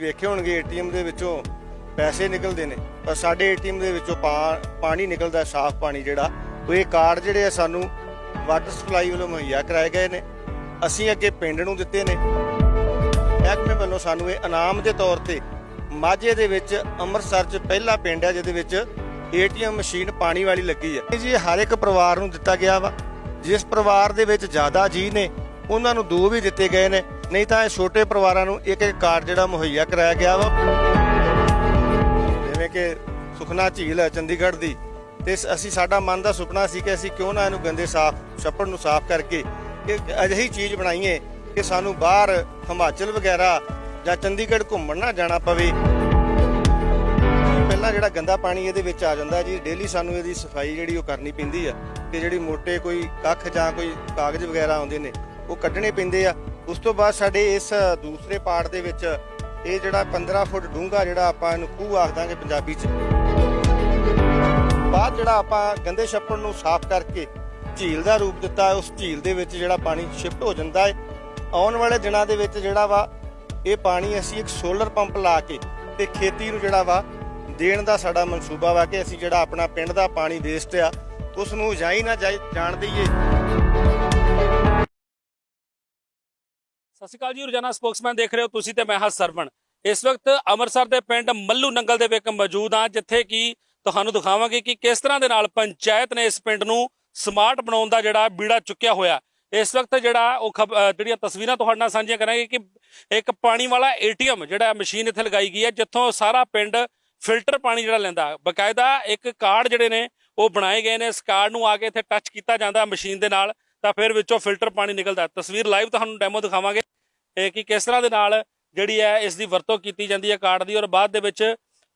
ਵੇਖੇ ਹੋਣਗੇ ਏਟੀਐਮ ਦੇ ਵਿੱਚੋਂ ਪੈਸੇ ਨਿਕਲਦੇ ਨੇ, ਪਰ ਸਾਡੇ ਏਟੀਐਮ ਦੇ ਵਿੱਚੋਂ ਪਾ- ਪਾਣੀ ਨਿਕਲਦਾ ਸਾਫ਼ ਪਾਣੀ ਜਿਹੜਾ, ਉਹ ਇਹ ਕਾਰਡ ਜਿਹੜੇ ਆ ਸਾਨੂੰ ਵਾਟਰ ਸਪਲਾਈ ਵੱਲੋਂ ਮੁਹੱਈਆ ਕਰਾਏ ਗਏ ਨੇ, ਅਸੀਂ ਅੱਗੇ ਪਿੰਡ ਨੂੰ ਦਿੱਤੇ ਨੇ। ਮਹਿਕਮੇ ਵੱਲੋਂ ਸਾਨੂੰ ਇਹ ਇਨਾਮ ਦੇ ਤੌਰ ਤੇ ਮਾਝੇ ਦੇ ਵਿੱਚ ਅੰਮ੍ਰਿਤਸਰ 'ਚ ਪਹਿਲਾ ਪਿੰਡ ਹੈ ਜਿਹਦੇ ਵਿੱਚ ਏਟੀਐਮ ਮਸ਼ੀਨ ਪਾਣੀ ਵਾਲੀ ਲੱਗੀ ਹੈ ਜੀ ਹਰ ਇੱਕ ਪਰਿਵਾਰ ਨੂੰ ਦਿੱਤਾ ਗਿਆ ਵਾ, ਜਿਸ ਪਰਿਵਾਰ ਦੇ ਵਿੱਚ ਜ਼ਿਆਦਾ ਜੀ ਨੇ, ਉਹਨਾਂ ਨੂੰ ਦੋ ਵੀ ਦਿੱਤੇ ਗਏ ਨੇ। ਨਹੀਂ ਤਾਂ ਇਹ ਛੋਟੇ ਪਰਿਵਾਰਾਂ ਨੂੰ ਇੱਕ ਇੱਕ ਕਾਰਡ ਜਿਹੜਾ ਮੁਹੱਈਆ ਕਰਾਇਆ ਗਿਆ ਵਾ। ਜਿਵੇਂ ਕਿ ਸੁਖਨਾ ਝੀਲ ਹੈ ਚੰਡੀਗੜ੍ਹ ਦੀ। ਤੇ ਅਸੀਂ ਸਾਡਾ ਮਨ ਦਾ ਸੁਪਨਾ ਸੀ ਕਿ ਅਸੀਂ ਕਿਉਂ ਨਾ ਇਹਨੂੰ ਗੰਦੇ ਸਾਫ਼, ਛੱਪੜ ਨੂੰ ਸਾਫ਼ ਕਰਕੇ ਕਿ ਅਜਿਹੀ ਚੀਜ਼ ਬਣਾਈਏ ਕਿ ਸਾਨੂੰ ਬਾਹਰ ਹਿਮਾਚਲ ਵਗੈਰਾ ਜਾਂ ਚੰਡੀਗੜ੍ਹ ਘੁੰਮਣ ਨਾ ਜਾਣਾ ਪਵੇ। ਪਹਿਲਾਂ ਜਿਹੜਾ ਗੰਦਾ ਪਾਣੀ ਇਹਦੇ ਵਿੱਚ ਆ ਜਾਂਦਾ ਜੀ ਡੇਲੀ ਸਾਨੂੰ ਇਹਦੀ ਸਫ਼ਾਈ ਜਿਹੜੀ ਉਹ ਕਰਨੀ ਪੈਂਦੀ ਆ। ਕਿ ਜਿਹੜੀ ਮੋਟੇ ਕੋਈ ਕੱਖ ਜਾਂ ਕੋਈ ਕਾਗਜ਼ ਵਗੈਰਾ ਆਉਂਦੇ ਨੇ, ਉਹ ਕੱਢਣੇ ਪੈਂਦੇ ਆ। ਉਸ ਤੋਂ ਬਾਅਦ ਸਾਡੇ ਇਸ ਦੂਸਰੇ ਪਾਰਟ ਦੇ ਵਿੱਚ ਇਹ ਜਿਹੜਾ 15 ਫੁੱਟ ਡੂੰਘਾ ਜਿਹੜਾ ਆਪਾਂ ਇਹਨੂੰ ਖੂਹ ਆਖ ਦਾਂਗੇ ਪੰਜਾਬੀ 'ਚ। ਬਾਅਦ ਜਿਹੜਾ ਆਪਾਂ ਗੰਦੇ ਛੱਪੜ ਨੂੰ ਸਾਫ਼ ਕਰਕੇ ਝੀਲ ਦਾ ਰੂਪ ਦਿੱਤਾ ਉਸ ਝੀਲ ਦੇ ਵਿੱਚ ਜਿਹੜਾ ਪਾਣੀ ਸ਼ਿਫਟ ਹੋ ਜਾਂਦਾ ਹੈ। ਆਉਣ ਵਾਲੇ ਦਿਨਾਂ ਦੇ ਵਿੱਚ ਜਿਹੜਾ ਵਾ, ਇਹ ਪਾਣੀ ਅਸੀਂ ਇੱਕ ਸੋਲਰ ਪੰਪ ਲਾ ਕੇ ਤੇ ਖੇਤੀ ਨੂੰ ਜਿਹੜਾ ਵਾ, ਦੇਣ ਦਾ ਸਾਡਾ ਮਨਸੂਬਾ ਵਾ ਕਿ ਅਸੀਂ ਜਿਹੜਾ ਆਪਣਾ ਪਿੰਡ ਦਾ ਪਾਣੀ ਵੇਸਟ ਆ ਉਸ ਨੂੰ ਜਾਈ ਨਾ ਜਾਈ ਜਾਣ ਦਈਏ। ਸਤਿ ਸ਼੍ਰੀ ਅਕਾਲ ਜੀ, ਰੋਜ਼ਾਨਾ ਸਪੋਕਸਮੈਨ ਦੇਖ ਰਹੇ ਹੋ ਤੁਸੀਂ ਤੇ ਮੈਂ ਹਾਂ ਸਰਵਣ। ਇਸ ਵਕਤ ਅੰਮ੍ਰਿਤਸਰ ਦੇ ਪਿੰਡ ਮੱਲੂ ਨੰਗਲ ਦੇ ਵਿੱਚ ਮੌਜੂਦ ਹਾਂ, ਜਿੱਥੇ ਕਿ ਤੁਹਾਨੂੰ ਦਿਖਾਵਾਂਗੇ ਕਿ ਕਿਸ ਤਰ੍ਹਾਂ ਦੇ ਨਾਲ ਪੰਚਾਇਤ ਨੇ ਇਸ ਪਿੰਡ ਨੂੰ ਸਮਾਰਟ ਬਣਾਉਣ ਦਾ ਜਿਹੜਾ ਬੀੜਾ ਚੁੱਕਿਆ ਹੋਇਆ। ਇਸ ਵਕਤ ਜਿਹੜਾ ਉਹ ਖਬ- ਜਿਹੜੀਆਂ ਤਸਵੀਰਾਂ ਤੁਹਾਡੇ ਨਾਲ ਸਾਂਝੀਆਂ ਕਰਾਂਗੇ ਕਿ ਇੱਕ ਪਾਣੀ ਵਾਲਾ ਏਟੀਐਮ ਜਿਹੜਾ ਮਸ਼ੀਨ ਇੱਥੇ ਲਗਾਈ ਗਈ ਹੈ, ਜਿੱਥੋਂ ਸਾਰਾ ਪਿੰਡ ਫਿਲਟਰ ਪਾਣੀ ਜਿਹੜਾ ਲੈਂਦਾ। ਬਕਾਇਦਾ ਇੱਕ ਕਾਰਡ ਜਿਹੜੇ ਨੇ ਉਹ ਬਣਾਏ ਗਏ ਨੇ। ਇਸ ਕਾਰਡ ਨੂੰ ਆ ਕੇ ਇੱਥੇ ਟੱਚ ਕੀਤਾ ਜਾਂਦਾ ਮਸ਼ੀਨ ਦੇ ਨਾਲ। ਤਾਂ ਫਿਰ ਵਿੱਚੋਂ ਫਿਲਟਰ ਪਾਣੀ ਨਿਕਲਦਾ। ਤਸਵੀਰ ਲਾਈਵ ਤੁਹਾਨੂੰ ਡੈਮੋ ਦਿਖਾਵਾਂਗੇ ਕਿ ਕਿਸ ਤਰ੍ਹਾਂ ਦੇ ਨਾਲ ਜਿਹੜੀ ਹੈ ਇਸ ਦੀ ਵਰਤੋਂ ਕੀਤੀ ਜਾਂਦੀ ਹੈ ਕਾਰਡ ਦੀ ਔਰ ਬਾਅਦ ਦੇ ਵਿੱਚ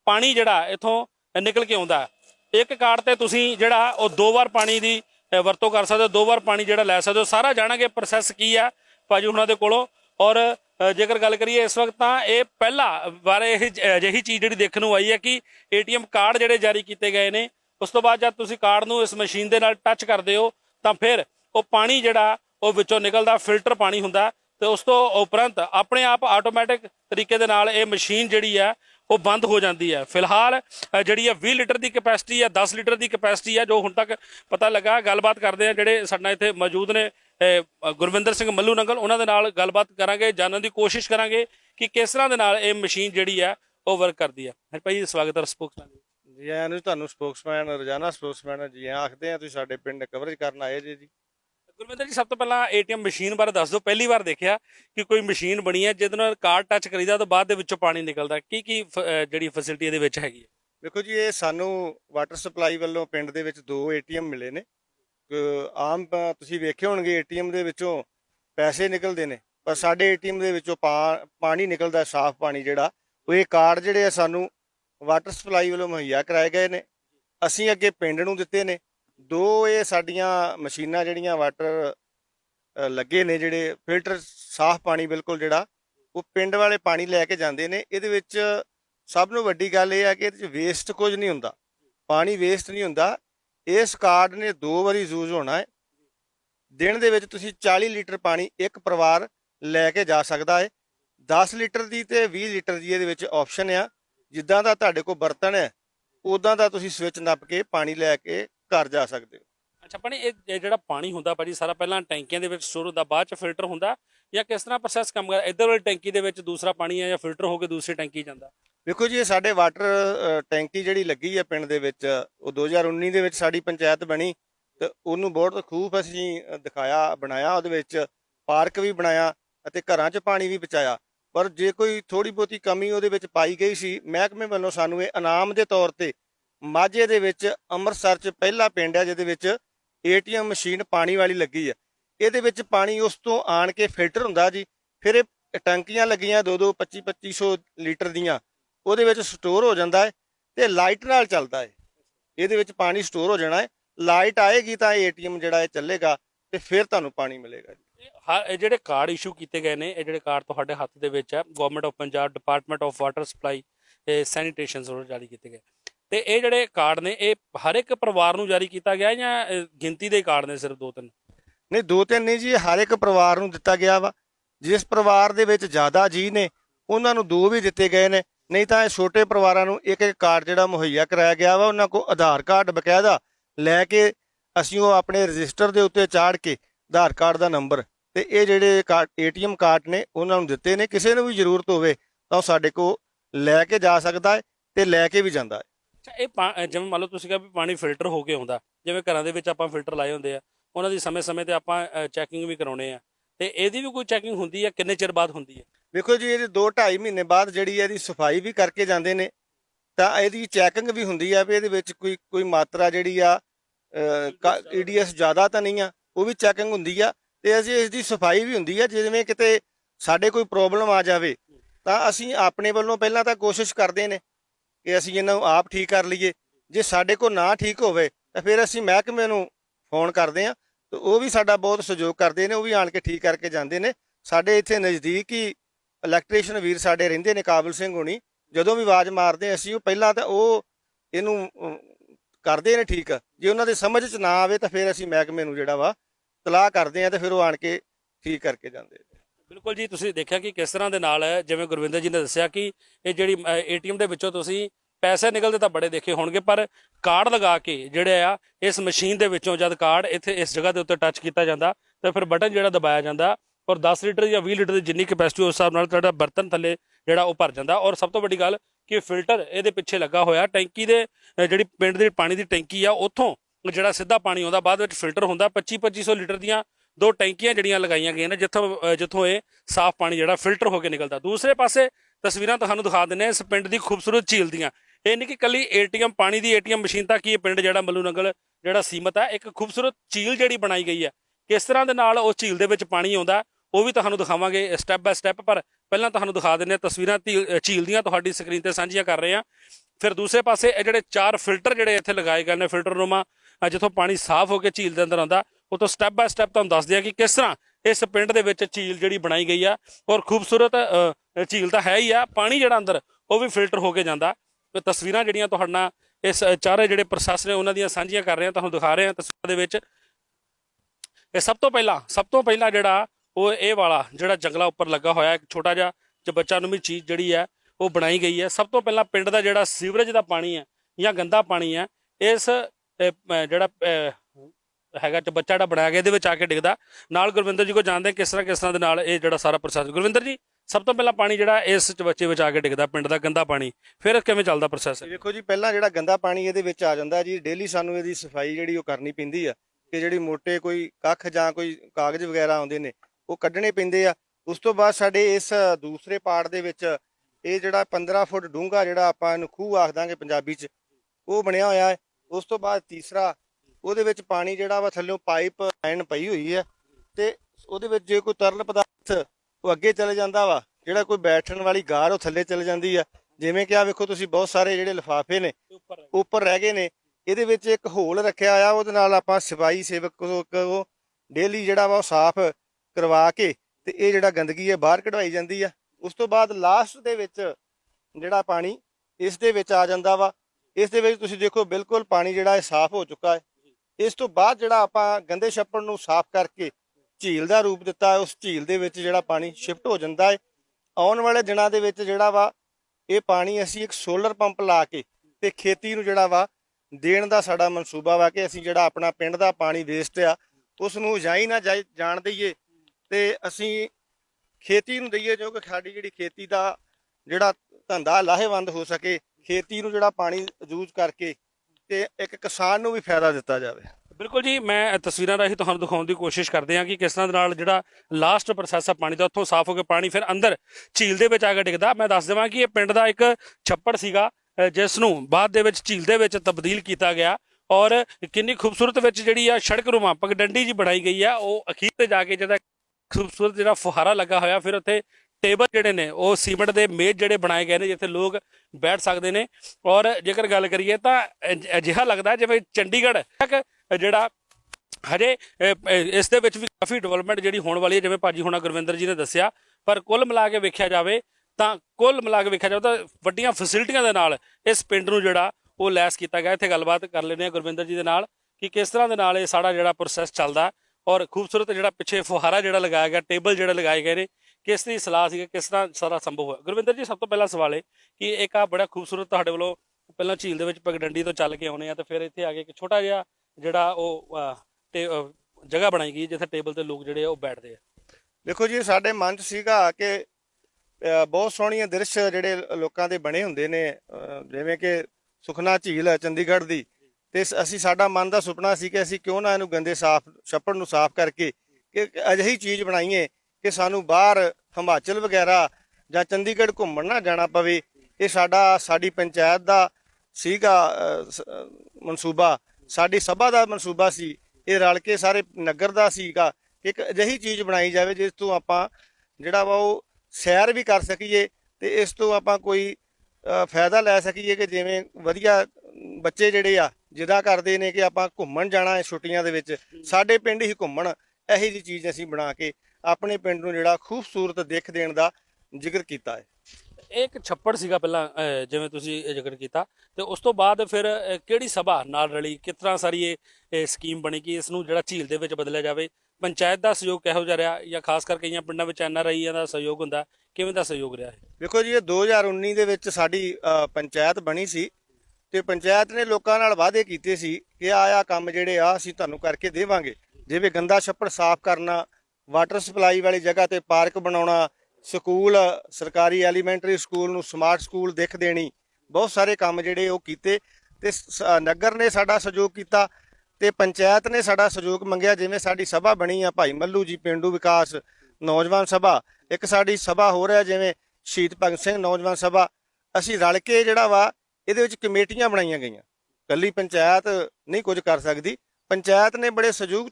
ਪਾਣੀ ਜਿਹੜਾ ਇਥੋਂ ਨਿਕਲ ਕੇ ਆਉਂਦਾ ਇੱਕ ਕਾਰਡ ਤੇ ਤੁਸੀਂ ਜਿਹੜਾ, ਉਹ ਦੋ ਵਾਰ ਪਾਣੀ ਦੀ ਵਰਤੋਂ ਕਰ ਸਕਦੇ ਹੋ, ਦੋ ਵਾਰ ਪਾਣੀ ਜਿਹੜਾ ਲੈ ਸਕਦੇ ਹੋ। ਸਾਰਾ ਜਾਣਾਂਗੇ ਪ੍ਰੋਸੈਸ ਕੀ ਆ ਭਾਜੀ ਉਹਨਾਂ ਦੇ ਕੋਲੋਂ। ਔਰ ਜੇਕਰ ਗੱਲ ਕਰੀਏ ਇਸ ਵਕਤ ਤਾਂ ਇਹ ਪਹਿਲਾ ਬਾਰੇ ਇਹ ਅਜਿਹੀ ਚੀਜ਼ ਜਿਹੜੀ ਦੇਖਣ ਨੂੰ ਆਈ ਹੈ ਕਿ ਏਟੀਐਮ ਕਾਰਡ ਜਿਹੜੇ ਜਾਰੀ ਕੀਤੇ ਗਏ ਨੇ, ਉਸ ਤੋਂ ਬਾਅਦ ਜਦ ਤੁਸੀਂ ਕਾਰਡ ਨੂੰ ਇਸ ਮਸ਼ੀਨ ਦੇ ਨਾਲ ਟੱਚ ਕਰਦੇ ਹੋ, ਤਾਂ ਫਿਰ ਉਹ ਪਾਣੀ ਜਿਹੜਾ ਉਹ ਵਿੱਚੋਂ ਨਿਕਲਦਾ ਫਿਲਟਰ ਪਾਣੀ ਹੁੰਦਾ ਤੇ ਉਸ ਤੋਂ ਉਪਰੰਤ ਆਪਣੇ ਆਪ ਆਟੋਮੈਟਿਕ ਤਰੀਕੇ ਦੇ ਨਾਲ ਇਹ ਮਸ਼ੀਨ ਜਿਹੜੀ ਹੈ ਉਹ ਬੰਦ ਹੋ ਜਾਂਦੀ ਹੈ। ਫਿਲਹਾਲ ਜਿਹੜੀ ਹੈ 20 ਲੀਟਰ ਦੀ ਕਪੈਸਿਟੀ ਹੈ 10 ਲੀਟਰ ਦੀ ਕਪੈਸਿਟੀ ਹੈ ਜੋ ਹੁਣ ਤੱਕ ਪਤਾ ਲੱਗਾ ਗੱਲਬਾਤ ਕਰਦੇ ਆ ਜਿਹੜੇ ਸਾਡੇ ਨਾਲ ਇੱਥੇ ਮੌਜੂਦ ਨੇ ਗੁਰਵਿੰਦਰ ਸਿੰਘ ਮੱਲੂ ਨੰਗਲ ਉਹਨਾਂ ਦੇ ਨਾਲ ਗੱਲਬਾਤ ਕਰਾਂਗੇ ਜਾਣਨ ਦੀ ਕੋਸ਼ਿਸ਼ ਕਰਾਂਗੇ ਕਿ ਕਿਸ ਤਰ੍ਹਾਂ ਦੇ ਨਾਲ ਇਹ ਮਸ਼ੀਨ ਜਿਹੜੀ ਹੈ ਉਹ ਵਰਕ ਕਰਦੀ ਹੈ। ਹਾਂਜੀ ਭਾਈ ਜੀ, ਸਵਾਗਤ ਹੈ ਸਪੋਕਸਮੈਨ ਜੀ। ਆਇਆਂ ਨੂੰ ਤੁਹਾਨੂੰ ਸਪੋਕਸਮੈਨ ਰੋਜ਼ਾਨਾ ਸਪੋਕਸਮੈਨ ਜੀ ਆਖਦੇ ਆ ਤੁਸੀਂ ਸਾਡੇ ਪਿੰਡ ਕਵਰੇਜ ਕਰਨ ਆਏ ਜੀ ਜੀ। ਗੁਰਵਿੰਦਰ ਜੀ, ਸਭ ਤੋਂ ਪਹਿਲਾਂ ਏਟੀਐਮ ਮਸ਼ੀਨ ਬਾਰੇ ਦੱਸ ਦਿਓ। ਪਹਿਲੀ ਵਾਰ ਦੇਖਿਆ ਕਿ ਕੋਈ ਮਸ਼ੀਨ ਬਣੀ ਹੈ, ਜਿਹਦੇ ਨਾਲ ਕਾਰਡ ਟੱਚ ਕਰੀਦਾ ਤਾਂ ਬਾਅਦ ਦੇ ਵਿੱਚੋਂ ਪਾਣੀ ਨਿਕਲਦਾ। ਕੀ ਕੀ ਫ- ਜਿਹੜੀ ਫੈਸਿਲਿਟੀ ਇਹਦੇ ਵਿੱਚ ਹੈਗੀ ਹੈ? ਦੇਖੋ ਜੀ, ਇਹ ਸਾਨੂੰ ਵਾਟਰ ਸਪਲਾਈ ਵੱਲੋਂ ਪਿੰਡ ਦੇ ਵਿੱਚ ਦੋ ਏਟੀਐਮ ਮਿਲੇ ਨੇ। ਆਮ ਤੁਸੀਂ ਵੇਖੇ ਹੋਣਗੇ, ਏਟੀਐਮ ਦੇ ਵਿੱਚੋਂ ਪੈਸੇ ਨਿਕਲਦੇ ਨੇ, ਪਰ ਸਾਡੇ ਏਟੀਐਮ ਦੇ ਵਿੱਚੋਂ ਪਾ- ਪਾਣੀ ਨਿਕਲਦਾ, ਸਾਫ਼ ਪਾਣੀ ਜਿਹੜਾ, ਉਹ ਇਹ ਕਾਰਡ ਜਿਹੜੇ ਆ ਸਾਨੂੰ ਵਾਟਰ ਸਪਲਾਈ ਵੱਲੋਂ ਮੁਹੱਈਆ ਕਰਾਏ ਗਏ ਨੇ। ਅਸੀਂ ਅੱਗੇ ਪਿੰਡ ਨੂੰ ਦਿੱਤੇ ਨੇ। ਦੋ ਇਹ ਸਾਡੀਆਂ ਮਸ਼ੀਨਾਂ ਜਿਹੜੀਆਂ ਵਾਟਰ ਲੱਗੇ ਨੇ ਜਿਹੜੇ ਫਿਲਟਰ ਸਾਫ਼ ਪਾਣੀ ਬਿਲਕੁਲ ਜਿਹੜਾ, ਉਹ ਪਿੰਡ ਵਾਲੇ ਪਾਣੀ ਲੈ ਕੇ ਜਾਂਦੇ ਨੇ। ਇਹਦੇ ਵਿੱਚ ਸਭ ਨੂੰ ਵੱਡੀ ਗੱਲ ਇਹ ਆ ਕਿ ਇਹਦੇ ਵਿੱਚ ਵੇਸਟ ਕੁਝ ਨਹੀਂ ਹੁੰਦਾ। ਪਾਣੀ ਵੇਸਟ ਨਹੀਂ ਹੁੰਦਾ। ਇਸ ਕਾਰਡ ਨੇ ਦੋ ਵਾਰੀ ਯੂਜ਼ ਹੋਣਾ ਹੈ। ਦਿਨ ਦੇ ਵਿੱਚ ਤੁਸੀਂ 40 ਲੀਟਰ ਪਾਣੀ ਇੱਕ ਪਰਿਵਾਰ ਲੈ ਕੇ ਜਾ ਸਕਦਾ ਹੈ। 10 ਲੀਟਰ ਦੀ ਤੇ 20 ਲੀਟਰ ਦੀ ਇਹਦੇ ਵਿੱਚ ਆਪਸ਼ਨ ਆ। ਜਿੱਦਾਂ ਦਾ ਤੁਹਾਡੇ ਕੋਲ ਬਰਤਨ ਹੈ, ਉਦਾਂ ਦਾ ਤੁਸੀਂ ਸਵਿਚ ਨੱਪ ਕੇ ਪਾਣੀ ਲੈ ਕੇ ਘਰ ਜਾ ਸਕਦੇ ਹੋ। ਅੱਛਾ ਪਾਣੀ ਇਹ ਇਹ ਜਿਹੜਾ ਪਾਣੀ ਹੁੰਦਾ ਭਾਜੀ ਸਾਰਾ ਪਹਿਲਾਂ ਟੈਂਕੀਆਂ ਦੇ ਵਿੱਚ ਸਟੋਰ ਹੁੰਦਾ ਬਾਅਦ ਚ ਫਿਲਟਰ ਹੁੰਦਾ ਜਾਂ ਕਿਸ ਤਰ੍ਹਾਂ ਪ੍ਰੋਸੈਸ ਕੰਮ ਕਰਦਾ ਇੱਧਰ ਵਾਲੀ ਟੈਂਕੀ ਦੇ ਵਿੱਚ ਦੂਸਰਾ ਪਾਣੀ ਹੈ ਜਾਂ ਫਿਲਟਰ ਹੋ ਕੇ ਦੂਸਰੀ ਟੈਂਕੀ ਜਾਂਦਾ? ਵੇਖੋ ਜੀ ਇਹ ਸਾਡੇ ਵਾਟਰ ਟੈਂਕੀ ਜਿਹੜੀ ਲੱਗੀ ਹੈ ਪਿੰਡ ਦੇ ਵਿੱਚ ਉਹ 2019 ਦੇ ਵਿੱਚ ਸਾਡੀ ਪੰਚਾਇਤ ਬਣੀ ਤੇ ਉਹਨੂੰ ਬਹੁਤ ਖੂਬ ਅਸੀਂ ਦਿਖਾਇਆ ਬਣਾਇਆ ਉਹਦੇ ਵਿੱਚ ਪਾਰਕ ਵੀ ਬਣਾਇਆ ਅਤੇ ਘਰਾਂ 'ਚ ਪਾਣੀ ਵੀ ਬਚਾਇਆ ਪਰ ਜੇ ਕੋਈ ਥੋੜੀ ਬਹੁਤੀ ਕਮੀ ਉਹਦੇ ਵਿੱਚ ਪਾਈ ਗਈ ਸੀ ਮਹਿਕਮੇ ਵੱਲੋਂ ਸਾਨੂੰ ਇਹ ਇਨਾਮ ਦੇ ਤੌਰ ਤੇ ਮਾਝੇ ਦੇ ਵਿੱਚ ਅੰਮ੍ਰਿਤਸਰ 'ਚ ਪਹਿਲਾ ਪਿੰਡ ਹੈ ਜਿਹਦੇ ਵਿੱਚ ਏਟੀਐਮ ਮਸ਼ੀਨ ਪਾਣੀ ਵਾਲੀ ਲੱਗੀ ਹੈ ਇਹਦੇ ਵਿੱਚ ਪਾਣੀ ਉਸ ਤੋਂ ਆਣ ਕੇ ਫਿਲਟਰ ਹੁੰਦਾ ਜੀ, ਫਿਰ ਇਹ ਟੈਂਕੀਆਂ ਲੱਗੀਆਂ 2-2 25-2500 ਲੀਟਰ ਦੀਆਂ, ਉਹਦੇ ਵਿੱਚ ਸਟੋਰ ਹੋ ਜਾਂਦਾ ਹੈ ਤੇ ਲਾਈਟ ਨਾਲ ਚੱਲਦਾ ਹੈ ਇਹਦੇ ਵਿੱਚ ਪਾਣੀ ਸਟੋਰ ਹੋ ਜਾਣਾ ਹੈ ਲਾਈਟ ਆਏਗੀ ਤਾਂ ਏਟੀਐਮ ਜਿਹੜਾ ਹੈ ਚੱਲੇਗਾ ਤੇ ਫਿਰ ਤੁਹਾਨੂੰ ਪਾਣੀ ਮਿਲੇਗਾ ਜੀ। ਇਹ ਇਹ ਜਿਹੜੇ ਕਾਰਡ ਇਸ਼ੂ ਕੀਤੇ ਗਏ ਨੇ, ਇਹ ਜਿਹੜੇ ਕਾਰਡ ਤੁਹਾਡੇ ਹੱਥ ਦੇ ਵਿੱਚ ਹੈ government of Punjab department of water supply ਤੇ ਸੈਨੀਟੇਸ਼ਨ ਵੱਲੋਂ ਜਾਰੀ ਕੀਤੇ ਗਏ। ਤੇ ਇਹ ਜਿਹੜੇ ਕਾਰਡ ਨੇ, ਇਹ ਹਰ ਇੱਕ ਪਰਿਵਾਰ ਨੂੰ ਜਾਰੀ ਕੀਤਾ ਗਿਆ ਜਾਂ ਗਿਣਤੀ ਦੇ ਕਾਰਡ ਨੇ ਸਿਰਫ ਦੋ ਤਿੰਨ ਨਹੀਂ ਦੋ ਤਿੰਨ ਨਹੀਂ ਜੀ ਹਰ ਇੱਕ ਪਰਿਵਾਰ ਨੂੰ ਦਿੱਤਾ ਗਿਆ ਵਾ। ਜਿਸ ਪਰਿਵਾਰ ਦੇ ਵਿੱਚ ਜ਼ਿਆਦਾ ਜੀ ਨੇ, ਉਹਨਾਂ ਨੂੰ ਦੋ ਵੀ ਦਿੱਤੇ ਗਏ ਨੇ। ਨਹੀਂ ਤਾਂ ਇਹ ਛੋਟੇ ਪਰਿਵਾਰਾਂ ਨੂੰ ਇੱਕ ਇੱਕ ਕਾਰਡ ਜਿਹੜਾ ਮੁਹੱਈਆ ਕਰਾਇਆ ਗਿਆ ਵਾ, ਉਹਨਾਂ ਕੋਲ ਆਧਾਰ ਕਾਰਡ ਬਕਾਇਦਾ ਲੈ ਕੇ ਅਸੀਂ ਉਹ ਆਪਣੇ ਰਜਿਸਟਰ ਦੇ ਉੱਤੇ ਚਾੜ ਕੇ ਆਧਾਰ ਕਾਰਡ ਦਾ ਨੰਬਰ ਤੇ ਇਹ ਜਿਹੜੇ ਕਾਰਡ, ਏਟੀਐਮ ਕਾਰਡ ਨੇ, ਉਹਨਾਂ ਨੂੰ ਦਿੱਤੇ ਨੇ। ਕਿਸੇ ਨੂੰ ਵੀ ਜ਼ਰੂਰਤ ਹੋਵੇ ਤਾਂ ਉਹ ਸਾਡੇ ਕੋਲ ਲੈ ਕੇ ਜਾ ਸਕਦਾ ਹੈ ਤੇ ਲੈ ਕੇ ਵੀ ਜਾਂਦਾ ਹੈ। ਅੱਛਾ, ਇਹ ਪਾ- ਜਿਵੇਂ ਮੰਨ ਲਓ ਤੁਸੀਂ ਕਿਹਾ ਵੀ ਪਾਣੀ ਫਿਲਟਰ ਹੋ ਕੇ ਆਉਂਦਾ, ਜਿਵੇਂ ਘਰਾਂ ਦੇ ਵਿੱਚ ਆਪਾਂ ਫਿਲਟਰ ਲਾਏ ਹੁੰਦੇ ਆ, ਉਹਨਾਂ ਦੀ ਸਮੇਂ-ਸਮੇਂ ਤੇ ਆਪਾਂ ਚੈਕਿੰਗ ਵੀ ਕਰਾਉਣੇ ਆ। ਤੇ ਇਹਦੀ ਵੀ ਕੋਈ ਚੈਕਿੰਗ ਹੁੰਦੀ ਹੈ ਕਿੰਨੇ ਚਿਰ ਬਾਅਦ ਹੁੰਦੀ ਹੈ ਵੇਖੋ ਜੀ, ਇਹਦੇ 2 2.5 ਮਹੀਨੇ ਬਾਅਦ ਜਿਹੜੀ ਇਹਦੀ ਸਫ਼ਾਈ ਵੀ ਕਰਕੇ ਜਾਂਦੇ ਨੇ, ਤਾਂ ਇਹਦੀ ਚੈਕਿੰਗ ਵੀ ਹੁੰਦੀ ਆ ਵੀ ਇਹਦੇ ਵਿੱਚ ਕੋਈ ਕੋਈ ਮਾਤਰਾ ਜਿਹੜੀ ਆ ਈਡੀਐਸ ਜ਼ਿਆਦਾ ਤਾਂ ਨਹੀਂ ਆ, ਉਹ ਵੀ ਚੈਕਿੰਗ ਹੁੰਦੀ ਆ, ਤੇ ਅਸੀਂ ਇਸ ਦੀ ਸਫ਼ਾਈ ਵੀ ਹੁੰਦੀ ਆ, ਜਿਵੇਂ ਕਿਤੇ ਸਾਡੇ ਕੋਈ ਪ੍ਰੋਬਲਮ ਆ ਜਾਵੇ, ਤਾਂ ਅਸੀਂ ਆਪਣੇ ਵੱਲੋਂ ਪਹਿਲਾਂ ਤਾਂ ਕੋਸ਼ਿਸ਼ ਕਰਦੇ ਨੇ ਕਿ ਅਸੀਂ ਇਹਨਾਂ ਨੂੰ ਆਪ ਠੀਕ ਕਰ ਲਈਏ। ਜੇ ਸਾਡੇ ਕੋਲ ਨਾ ਠੀਕ ਹੋਵੇ, ਤਾਂ ਫਿਰ ਅਸੀਂ ਮਹਿਕਮੇ ਨੂੰ ਫੋਨ ਕਰਦੇ ਆ ਤੇ ਉਹ ਵੀ ਸਾਡਾ ਬਹੁਤ ਸਹਿਯੋਗ ਕਰਦੇ ਨੇ, ਉਹ ਵੀ ਆਣ ਕੇ ਠੀਕ ਕਰਕੇ ਜਾਂਦੇ ਨੇ। ਸਾਡੇ ਇੱਥੇ ਨਜ਼ਦੀਕ ਹੀ ਇਲੈਕਟ੍ਰੀਸ਼ੀਅਨ ਵੀਰ ਸਾਡੇ ਰਹਿੰਦੇ ਨੇ, ਕਾਬਲ ਸਿੰਘ ਹੋਣੀ। ਜਦੋਂ ਵੀ ਆਵਾਜ਼ ਮਾਰਦੇ ਅਸੀਂ, ਉਹ ਪਹਿਲਾਂ ਤਾਂ ਉਹ ਇਹਨੂੰ ਕਰਦੇ ਨੇ ਠੀਕ। ਜੇ ਉਹਨਾਂ ਦੇ ਸਮਝ 'ਚ ਨਾ ਆਵੇ ਤਾਂ ਫਿਰ ਅਸੀਂ ਮਹਿਕਮੇ ਨੂੰ ਜਿਹੜਾ ਵਾ ਤਲਾਹ ਕਰਦੇ ਆ ਤੇ ਫਿਰ ਉਹ ਆਣ ਕੇ ਠੀਕ ਕਰਕੇ ਜਾਂਦੇ ਬਿਲਕੁਲ ਜੀ, ਤੁਸੀਂ ਦੇਖਿਆ ਕਿ ਕਿਸ ਤਰ੍ਹਾਂ ਦੇ ਨਾਲ ਜਿਵੇਂ ਗੁਰਵਿੰਦਰ ਜੀ ਨੇ ਦੱਸਿਆ ਕਿ ਇਹ ਜਿਹੜੀ ਏਟੀਐਮ ਦੇ ਵਿੱਚੋਂ ਤੁਸੀਂ ਪੈਸੇ ਨਿਕਲਦੇ ਤਾਂ ਬੜੇ ਦੇਖੇ ਹੋਣਗੇ, ਪਰ ਕਾਰਡ ਲਗਾ ਕੇ ਜਿਹੜੇ ਆ, ਇਸ ਮਸ਼ੀਨ ਦੇ ਵਿੱਚੋਂ ਜਦ ਕਾਰਡ ਇੱਥੇ ਇਸ ਜਗ੍ਹਾ ਦੇ ਉੱਤੇ ਟੱਚ ਕੀਤਾ ਜਾਂਦਾ, ਤਾਂ ਫਿਰ ਬਟਨ ਜਿਹੜਾ ਦਬਾਇਆ ਜਾਂਦਾ ਔਰ 10 ਲੀਟਰ ਜਾਂ 20 ਲੀਟਰ ਦੀ ਜਿੰਨੀ ਕਪੈਸਿਟੀ ਉਸ ਹਿਸਾਬ ਨਾਲ ਤੁਹਾਡਾ ਬਰਤਨ ਥੱਲੇ ਜਿਹੜਾ ਉਹ ਭਰ ਜਾਂਦਾ। ਔਰ ਸਭ ਤੋਂ ਵੱਡੀ ਗੱਲ ਕਿ ਫਿਲਟਰ ਇਹਦੇ ਪਿੱਛੇ ਲੱਗਾ ਹੋਇਆ, ਟੈਂਕੀ ਦੇ ਜਿਹੜੀ ਪਿੰਡ ਦੇ ਪਾਣੀ ਦੀ ਟੈਂਕੀ ਆ, ਉੱਥੋਂ ਜਿਹੜਾ ਸਿੱਧਾ ਪਾਣੀ ਆਉਂਦਾ, ਬਾਅਦ ਵਿੱਚ ਫਿਲਟਰ ਹੁੰਦਾ 25 2500 ਲੀਟਰ ਦੀਆਂ ਦੋ ਟੈਂਕੀਆਂ ਜਿਹੜੀਆਂ ਲਗਾਈਆਂ ਗਈਆਂ ਨੇ ਜਿੱਥੋਂ ਜਿੱਥੋਂ ਇਹ ਸਾਫ਼ ਪਾਣੀ ਜਿਹੜਾ ਫਿਲਟਰ ਹੋ ਕੇ ਨਿਕਲਦਾ। ਦੂਸਰੇ ਪਾਸੇ ਤਸਵੀਰਾਂ ਤੁਹਾਨੂੰ ਦਿਖਾ ਦਿੰਨੇ ਆ ਇਸ ਪਿੰਡ ਦੀ ਖੂਬਸੂਰਤ ਝੀਲ ਦੀਆਂ। ਇਹ ਨਹੀਂ ਕਿ ਕੱਲੀ ਏਟੀਐਮ ਪਾਣੀ ਦੀ ਏਟੀਐਮ ਮਸ਼ੀਨ ਤੱਕ ਹੀ ਇਹ ਪਿੰਡ ਜਿਹੜਾ ਮੱਲੂ ਨੰਗਲ ਜਿਹੜਾ ਸੀਮਤ ਹੈ, ਇੱਕ ਖੂਬਸੂਰਤ ਝੀਲ ਜਿਹੜੀ ਬਣਾਈ ਗਈ ਹੈ। ਕਿਸ ਤਰ੍ਹਾਂ ਦੇ ਨਾਲ ਉਹ ਝੀਲ ਦੇ ਵਿੱਚ ਪਾਣੀ ਆਉਂਦਾ, ਉਹ ਵੀ ਤੁਹਾਨੂੰ ਦਿਖਾਵਾਂਗੇ ਸਟੈਪ ਬਾय ਸਟੈਪ ਪਰ ਪਹਿਲਾਂ ਤੁਹਾਨੂੰ ਦਿਖਾ ਦਿੰਨੇ ਆ ਤਸਵੀਰਾਂ ਝੀਲ ਝੀਲ ਦੀਆਂ, ਤੁਹਾਡੀ ਸਕਰੀਨ ਤੇ ਸਾਂਝੀਆਂ ਕਰ ਰਹੇ ਹਾਂ। ਫਿਰ ਦੂਸਰੇ ਪਾਸੇ ਇਹ ਜਿਹੜੇ ਚਾਰ ਫਿਲਟਰ ਜਿਹੜੇ ਇੱਥੇ ਲਗਾਏ ਗਏ ਨੇ, ਫਿਲਟਰ ਰੂਮਾਂ ਜਿੱਥੋਂ ਪਾਣੀ ਸਾਫ਼ ਹੋ ਕੇ ਝੀਲ ਦੇ ਅੰਦਰ ਆਉਂਦਾ ਉਹ ਤੋਂ ਸਟੈਪ ਬਾय ਸਟੈਪ ਤੁਹਾਨੂੰ ਦੱਸਦੇ ਆ ਕਿ ਕਿਸ ਤਰ੍ਹਾਂ ਇਸ ਪਿੰਡ ਦੇ ਵਿੱਚ ਝੀਲ ਜਿਹੜੀ ਬਣਾਈ ਗਈ ਆ, ਔਰ ਖੂਬਸੂਰਤ ਝੀਲ ਤਾਂ ਹੈ ਹੀ ਆ, ਪਾਣੀ ਜਿਹੜਾ ਅੰਦਰ ਉਹ ਵੀ ਫਿਲਟਰ ਹੋ ਕੇ ਜਾਂਦਾ। ਤੇ ਤਸਵੀਰਾਂ ਜਿਹੜੀਆਂ ਤੁਹਾਡਾ ਇਸ ਚਾਰੇ ਜਿਹੜੇ ਪ੍ਰੋਸੈਸ ਨੇ ਉਹਨਾਂ ਦੀਆਂ ਸਾਂਝੀਆਂ ਕਰ ਰਹੇ ਹਾਂ ਤੁਹਾਨੂੰ ਦਿਖਾ ਰਹੇ ਹਾਂ ਤਸਵੀਰਾਂ ਦੇ ਵਿੱਚ। ਇਹ ਸਭ ਤੋਂ ਪਹਿਲਾਂ, ਸਭ ਤੋਂ ਪਹਿਲਾਂ ਜਿਹੜਾ ਉਹ ਇਹ ਵਾਲਾ, ਜਿਹੜਾ ਜੰਗਲਾ ਉੱਪਰ ਲੱਗਾ ਹੋਇਆ, ਇੱਕ ਛੋਟਾ ਜਿਹਾ ਜੋ ਬੱਚਾ ਨੂੰ ਵੀ ਚੀਜ਼ ਜਿਹੜੀ ਹੈ ਉਹ ਬਣਾਈ ਗਈ ਹੈ ਸਭ ਤੋਂ ਪਹਿਲਾਂ ਪਿੰਡ ਦਾ ਜਿਹੜਾ ਸੀਵਰੇਜ ਦਾ ਪਾਣੀ ਹੈ ਜਾਂ ਗੰਦਾ ਪਾਣੀ ਹੈ ਇਸ ਜਿਹੜਾ ਹੈਗਾ ਚ ਬੱਚਾ ਜਿਹੜਾ ਬਣਾਇਆ ਗਿਆ, ਇਹਦੇ ਵਿੱਚ ਆ ਕੇ ਡਿੱਗਦਾ। ਨਾਲ ਗੁਰਵਿੰਦਰ ਜੀ ਕੋ ਜਾਣਦੇ ਕਿਸ ਤਰ੍ਹਾਂ ਕਿਸ ਤਰ੍ਹਾਂ ਦੇ ਨਾਲ ਇਹ ਜਿਹੜਾ ਸਾਰਾ ਪ੍ਰੋਸੈਸ। ਗੁਰਵਿੰਦਰ ਜੀ, ਸਭ ਤੋਂ ਪਹਿਲਾਂ ਪਾਣੀ ਜਿਹੜਾ ਇਸ ਚ ਬੱਚੇ ਵਿੱਚ ਆ ਕੇ ਡਿੱਗਦਾ, ਪਿੰਡ ਦਾ ਗੰਦਾ ਪਾਣੀ। ਫਿਰ ਕਿਵੇਂ ਚੱਲਦਾ ਪ੍ਰੋਸੈਸ ਦੇਖੋ ਜੀ, ਪਹਿਲਾਂ ਜਿਹੜਾ ਗੰਦਾ ਪਾਣੀ ਇਹਦੇ ਵਿੱਚ ਆ ਜਾਂਦਾ ਜੀ ਡੇਲੀ ਸਾਨੂੰ ਇਹਦੀ ਸਫ਼ਾਈ ਜਿਹੜੀ ਉਹ ਕਰਨੀ ਪੈਂਦੀ ਆ ਕਿ ਜਿਹੜੀ ਮੋਟੇ ਕੋਈ ਕੱਖ ਜਾਂ ਕੋਈ ਕਾਗਜ਼ ਵਗੈਰਾ ਆਉਂਦੇ ਨੇ, ਉਹ ਕੱਢਣੇ ਪੈਂਦੇ ਆ। ਉਸ ਤੋਂ ਬਾਅਦ ਸਾਡੇ ਇਸ ਦੂਸਰੇ ਪਾਰਟ ਦੇ ਵਿੱਚ ਇਹ ਜਿਹੜਾ 15 ਫੁੱਟ ਡੂੰਘਾ ਜਿਹੜਾ ਆਪਾਂ ਇਹਨੂੰ ਖੂਹ ਆਖਦਾਂਗੇ ਪੰਜਾਬੀ 'ਚ, ਉਹ ਬਣਿਆ ਹੋਇਆ ਹੈ। ਉਸ ਤੋਂ ਬਾਅਦ ਤੀਸਰਾ ਉਹਦੇ ਵਿੱਚ ਪਾਣੀ ਜਿਹੜਾ ਵਾ ਥੱਲੇੋਂ ਪਾਈਪ ਲਾਈਨ ਪਈ ਹੋਈ ਹੈ ਤੇ ਉਹਦੇ ਵਿੱਚ ਜੇ ਕੋਈ ਤਰਲ ਪਦਾਰਥ ਉਹ ਅੱਗੇ ਚਲੇ ਜਾਂਦਾ ਵਾ, ਜਿਹੜਾ ਕੋਈ ਬੈਠਣ ਵਾਲੀ ਗਾਰ ਉਹ ਥੱਲੇ ਚਲੇ ਜਾਂਦੀ ਆ। ਜਿਵੇਂ ਕਿ ਆ ਵੇਖੋ ਤੁਸੀਂ ਬਹੁਤ ਸਾਰੇ ਜਿਹੜੇ ਲਿਫਾਫੇ ਨੇ, ਉੱਪਰ ਉੱਪਰ ਰਹਿ ਗਏ ਨੇ, ਇਹਦੇ ਵਿੱਚ ਇੱਕ ਹੋਲ ਰੱਖਿਆ ਆ ਉਹਦੇ ਨਾਲ ਆਪਾਂ ਸਫ਼ਾਈ ਸੇਵਕ ਕੋ ਡੇਲੀ ਜਿਹੜਾ ਵਾ ਉਹ ਸਾਫ਼ ਕਰਵਾ ਕੇ ਤੇ ਇਹ ਜਿਹੜਾ ਗੰਦਗੀ ਹੈ ਬਾਹਰ ਕਢਵਾਈ ਜਾਂਦੀ ਆ। ਉਸ ਤੋਂ ਬਾਅਦ ਲਾਸਟ ਦੇ ਵਿੱਚ ਜਿਹੜਾ ਪਾਣੀ, ਇਸ ਦੇ ਵਿੱਚ ਆ ਜਾਂਦਾ ਵਾ। ਇਸ ਦੇ ਵਿੱਚ ਤੁਸੀਂ ਦੇਖੋ ਬਿਲਕੁਲ ਪਾਣੀ ਜਿਹੜਾ ਹੈ ਸਾਫ਼ ਹੋ ਚੁੱਕਾ ਹੈ। ਇਸ ਤੋਂ ਬਾਅਦ ਜਿਹੜਾ ਆਪਾਂ ਗੰਦੇ ਛੱਪੜ ਨੂੰ ਸਾਫ਼ ਕਰਕੇ ਝੀਲ ਦਾ ਰੂਪ ਦਿੱਤਾ ਉਸ ਝੀਲ ਦੇ ਵਿੱਚ ਜਿਹੜਾ ਪਾਣੀ ਸ਼ਿਫਟ ਹੋ ਜਾਂਦਾ ਹੈ। ਆਉਣ ਵਾਲੇ ਦਿਨਾਂ ਦੇ ਵਿੱਚ ਜਿਹੜਾ ਵਾ, ਇਹ ਪਾਣੀ ਅਸੀਂ ਇੱਕ ਸੋਲਰ ਪੰਪ ਲਾ ਕੇ ਤੇ ਖੇਤੀ ਨੂੰ ਜਿਹੜਾ ਵਾ, ਦੇਣ ਦਾ ਸਾਡਾ ਮਨਸੂਬਾ ਵਾ ਕਿ ਅਸੀਂ ਜਿਹੜਾ ਆਪਣਾ ਪਿੰਡ ਦਾ ਪਾਣੀ ਵੇਸਟ ਆ, ਉਸ ਨੂੰ ਜਾਈ ਨਾ ਜਾਈ ਜਾਣ ਦਈਏ। ਤੇ ਅਸੀਂ ਖੇਤੀ ਨੂੰ ਦਈਏ ਜੋ ਕਿ ਸਾਡੀ ਜਿਹੜੀ ਖੇਤੀ ਦਾ ਜਿਹੜਾ ਧੰਦਾ ਲਾਹੇਵੰਦ ਹੋ ਸਕੇ, ਖੇਤੀ ਨੂੰ ਜਿਹੜਾ ਪਾਣੀ ਯੂਜ਼ ਕਰਕੇ ਤੇ ਇੱਕ ਕਿਸਾਨ ਨੂੰ ਵੀ ਫਾਇਦਾ ਦਿੱਤਾ ਜਾਵੇ। ਬਿਲਕੁਲ ਜੀ, ਮੈਂ ਤਸਵੀਰਾਂ ਰਾਹੀਂ ਤੁਹਾਨੂੰ ਦਿਖਾਉਣ ਦੀ ਕੋਸ਼ਿਸ਼ ਕਰਦੇ ਹਾਂ ਕਿ ਕਿਸ ਤਰ੍ਹਾਂ ਦੇ ਨਾਲ ਜਿਹੜਾ ਲਾਸਟ ਪ੍ਰੋਸੈਸ ਆ ਪਾਣੀ ਦਾ, ਉੱਥੋਂ ਸਾਫ਼ ਹੋ ਕੇ ਪਾਣੀ ਫਿਰ ਅੰਦਰ ਝੀਲ ਦੇ ਵਿੱਚ ਆ ਕੇ ਡਿੱਗਦਾ। ਮੈਂ ਦੱਸ ਦੇਵਾਂ ਕਿ ਇਹ ਪਿੰਡ ਦਾ ਇੱਕ ਛੱਪੜ ਸੀਗਾ ਜਿਸ ਨੂੰ ਬਾਅਦ ਦੇ ਵਿੱਚ ਝੀਲ ਦੇ ਵਿੱਚ ਤਬਦੀਲ ਕੀਤਾ ਗਿਆ ਔਰ ਕਿੰਨੀ ਖੂਬਸੂਰਤ ਵਿੱਚ ਜਿਹੜੀ ਆ ਸੜਕ ਰੁਮਾ ਪਗਡੰਡੀ ਜੀ ਬਣਾਈ ਗਈ ਆ, ਉਹ ਅਖੀਰ ਤੇ ਜਾ ਕੇ ਜਿਹੜਾ ਖੂਬਸੂਰਤ ਜਿਹੜਾ ਫੁਹਾਰਾ ਲੱਗਾ ਹੋਇਆ, ਫਿਰ ਉੱਥੇ ਟੇਬਲ ਜਿਹੜੇ ਨੇ, ਉਹ ਸੀਮੈਂਟ ਦੇ ਮੇਜ਼ ਜਿਹੜੇ ਬਣਾਏ ਗਏ ਨੇ, ਜਿੱਥੇ ਲੋਕ ਬੈਠ ਸਕਦੇ ਨੇ। ਔਰ ਜੇਕਰ ਗੱਲ ਕਰੀਏ ਤਾਂ ਅਜਿਹਾ ਲੱਗਦਾ ਜਿਵੇਂ ਚੰਡੀਗੜ੍ਹ ਤੱਕ ਜਿਹੜਾ ਹਜੇ ਇਸ ਦੇ ਵਿੱਚ ਵੀ ਕਾਫੀ ਡਿਵੈਲਪਮੈਂਟ ਜਿਹੜੀ ਹੋਣ ਵਾਲੀ ਹੈ, ਜਿਵੇਂ ਭਾਜੀ ਹੁਣਾ ਗੁਰਵਿੰਦਰ ਜੀ ਨੇ ਦੱਸਿਆ। ਪਰ ਕੁੱਲ ਮਿਲਾ ਕੇ ਵੇਖਿਆ ਜਾਵੇ ਤਾਂ ਕੁੱਲ ਮਿਲਾ ਕੇ ਵੇਖਿਆ ਜਾਵੇ ਤਾਂ ਵੱਡੀਆਂ ਫੈਸਿਲਿਟੀਆਂ ਦੇ ਨਾਲ ਇਸ ਪਿੰਡ ਨੂੰ ਜਿਹੜਾ ਉਹ ਲੈਸ ਕੀਤਾ ਗਿਆ। ਇੱਥੇ ਗੱਲਬਾਤ ਕਰ ਲੈਂਦੇ ਆ ਗੁਰਵਿੰਦਰ ਜੀ ਦੇ ਨਾਲ ਕਿ ਕਿਸ ਤਰ੍ਹਾਂ ਦੇ ਨਾਲ ਇਹ ਸਾਡਾ ਜਿਹੜਾ ਪ੍ਰੋਸੈਸ ਚੱਲਦਾ। ਔਰ ਖੂਬਸੂਰਤ ਜਿਹੜਾ ਪਿੱਛੇ ਫੁਹਾਰਾ ਜਿਹੜਾ ਲਗਾਇਆ ਗਿਆ ਟੇਬਲ ਜਿਹੜੇ ਲਗਾਏ ਗਏ ਨੇ ਕਿਸ ਦੀ ਸਲਾਹ ਸੀ ਕਿਸ ਤਰ੍ਹਾਂ ਸਾਰਾ ਸੰਭਵ ਹੋਇਆ? ਗੁਰਵਿੰਦਰ ਜੀ ਸਭ ਤੋਂ ਪਹਿਲਾ ਸਵਾਲ ਹੈ ਕਿ ਇੱਕ ਆ ਬੜਾ ਖੂਬਸੂਰਤ ਤੁਹਾਡੇ ਵੱਲੋਂ ਪਹਿਲਾਂ ਝੀਲ ਦੇ ਵਿੱਚ ਪਗਡੰਡੀ ਤੋਂ ਚੱਲ ਕੇ ਆਉਣੇ ਆ ਤੇ ਫਿਰ ਇੱਥੇ ਆ ਕੇ ਇੱਕ ਛੋਟਾ ਜਿਹਾ ਜਿਹੜਾ ਉਹ ਅਹ, ਟੇ- ਜਗ੍ਹਾ ਬਣਾਈ ਗਈ ਜਿੱਥੇ ਟੇਬਲ ਤੇ ਲੋਕ ਜਿਹੜੇ ਆ ਉਹ ਬੈਠਦੇ ਆ। ਦੇਖੋ ਜੀ ਸਾਡੇ ਮਨ 'ਚ ਸੀਗਾ ਕਿ ਬਹੁਤ ਸੋਹਣੀਆਂ ਦ੍ਰਿਸ਼ ਜਿਹੜੇ ਲੋਕਾਂ ਦੇ ਬਣੇ ਹੁੰਦੇ ਨੇ ਜਿਵੇਂ ਕਿ ਸੁਖਨਾ ਝੀਲ ਹੈ ਚੰਡੀਗੜ੍ਹ ਦੀ ਤੇ ਅਸੀਂ ਸਾਡਾ ਮਨ ਦਾ ਸੁਪਨਾ ਸੀ ਕਿ ਅਸੀਂ ਕਿਉਂ ਨਾ ਇਹਨੂੰ ਗੰਦੇ ਸਾਫ਼ ਛੱਪੜ ਨੂੰ ਸਾਫ਼ ਕਰਕੇ ਕਿ ਅਜਿਹੀ ਚੀਜ਼ ਬਣਾਈਏ ਕਿ ਸਾਨੂੰ ਬਾਹਰ ਹਿਮਾਚਲ ਵਗੈਰਾ ਜਾਂ ਚੰਡੀਗੜ੍ਹ ਘੁੰਮਣ ਨਾ ਜਾਣਾ ਪਵੇ। ਇਹ ਸਾਡਾ, ਸਾਡੀ ਪੰਚਾਇਤ ਦਾ ਸੀਗਾ ਸ- ਮਨਸੂਬਾ। ਸਾਡੀ ਸਭਾ ਦਾ ਮਨਸੂਬਾ ਸੀ। ਇਹ ਰਲ ਕੇ ਸਾਰੇ ਨਗਰ ਦਾ ਸੀਗਾ। ਕਿ ਇੱਕ ਅਜਿਹੀ ਚੀਜ਼ ਬਣਾਈ ਜਾਵੇ ਜਿਸ ਤੋਂ ਆਪਾਂ ਜਿਹੜਾ ਵਾ ਉਹ ਸੈਰ ਵੀ ਕਰ ਸਕੀਏ ਤੇ ਇਸ ਤੋਂ ਆਪਾਂ ਕੋਈ ਫਾਇਦਾ ਲੈ ਸਕੀਏ ਕਿ ਜਿਵੇਂ ਵਧੀਆ ਬੱਚੇ ਜਿਹੜੇ ਆ ਜਿਹਦਾ ਕਰਦੇ ਨੇ ਕਿ ਆਪਾਂ ਘੁੰਮਣ ਜਾਣਾ ਹੈ ਛੁੱਟੀਆਂ ਦੇ ਵਿੱਚ। ਸਾਡੇ ਪਿੰਡ ਹੀ ਘੁੰਮਣ। ਇਹੋ ਜੀ ਚੀਜ਼ ਅਸੀਂ ਬਣਾ ਕੇ ਆਪਣੇ ਪਿੰਡ ਨੂੰ ਜਿਹੜਾ ਖੂਬਸੂਰਤ ਦਿੱਖ ਦੇਣ ਦਾ ਜ਼ਿਕਰ ਕੀਤਾ ਹੈ। ਇਹ ਇੱਕ ਛੱਪੜ ਸੀਗਾ ਪਹਿਲਾਂ ਜਿਵੇਂ ਤੁਸੀਂ ਇਹ ਜ਼ਿਕਰ ਕੀਤਾ। ਤੇ ਉਸ ਤੋਂ ਬਾਅਦ ਫਿਰ ਕਿਹੜੀ ਸਭਾ ਨਾਲ ਰਲੀ? ਕਿਸ ਤਰ੍ਹਾਂ ਸਾਰੀ ਇਹ ਸਕੀਮ ਬਣੀ ਕਿ ਇਸ ਨੂੰ ਜਿਹੜਾ ਝੀਲ ਦੇ ਵਿੱਚ ਬਦਲਿਆ ਜਾਵੇ? ਪੰਚਾਇਤ ਦਾ ਸਹਿਯੋਗ ਕਿਹੋ ਜਿਹਾ ਰਿਹਾ? ਜਾਂ ਖਾਸ ਕਰਕੇ ਕਈਆਂ ਪਿੰਡਾਂ ਵਿੱਚ ਐਨਆਰਆਈਆਂ ਦਾ ਸਹਿਯੋਗ ਹੁੰਦਾ? ਕਿਵੇਂ ਦਾ ਸਹਿਯੋਗ ਰਿਹਾ ਹੈ ਵੇਖੋ ਜੀ ਇਹ 2019 ਦੇ ਵਿੱਚ ਸਾਡੀ ਪੰਚਾਇਤ ਬਣੀ ਸੀ। ਤੇ ਪੰਚਾਇਤ ਨੇ ਲੋਕਾਂ ਨਾਲ ਵਾਅਦੇ ਕੀਤੇ ਸੀ ਕਿ ਆਹ ਆਹ ਕੰਮ ਜਿਹੜੇ ਆ ਅਸੀਂ ਤੁਹਾਨੂੰ ਕਰਕੇ ਦੇਵਾਂਗੇ। ਜਿਵੇਂ ਗੰਦਾ ਛੱਪੜ ਸਾਫ਼ ਕਰਨਾ ਵਾਟਰ ਸਪਲਾਈ ਵਾਲੀ ਜਗ੍ਹਾ ਤੇ ਪਾਰਕ ਬਣਾਉਣਾ, ਸਕੂਲ, ਸਰਕਾਰੀ ਐਲੀਮੈਂਟਰੀ ਸਕੂਲ ਨੂੰ ਸਮਾਰਟ ਸਕੂਲ ਦਿੱਖ ਦੇਣੀ, ਬਹੁਤ ਸਾਰੇ ਕੰਮ ਜਿਹੜੇ ਉਹ ਕੀਤੇ ਤੇ ਸ- ਨਗਰ ਨੇ ਸਾਡਾ ਸਹਿਯੋਗ ਕੀਤਾ ਤੇ ਪੰਚਾਇਤ ਨੇ ਸਾਡਾ ਸਹਿਯੋਗ ਮੰਗਿਆ, ਜਿਵੇਂ ਸਾਡੀ ਸਭਾ ਬਣੀ ਆ ਭਾਈ ਮੱਲੂ ਜੀ ਪਿੰਡੂ ਵਿਕਾਸ ਨੌਜਵਾਨ ਸਭਾ, ਇੱਕ ਸਾਡੀ ਸਭਾ ਹੋ ਰਿਹਾ ਜਿਵੇਂ ਸ਼ਹੀਦ ਭਗਤ ਸਿੰਘ ਨੌਜਵਾਨ ਸਭਾ, ਅਸੀਂ ਰਲ ਕੇ ਜਿਹੜਾ ਵਾ ਇਹਦੇ ਵਿੱਚ ਕਮੇਟੀਆਂ ਬਣਾਈਆਂ ਗਈਆਂ। ਕੱਲੀ ਪੰਚਾਇਤ ਨਹੀਂ ਕੁਝ ਕਰ ਸਕਦੀ, ਪੰਚਾਇਤ ਨੇ ਬੜੇ ਸਹਿਯੋਗ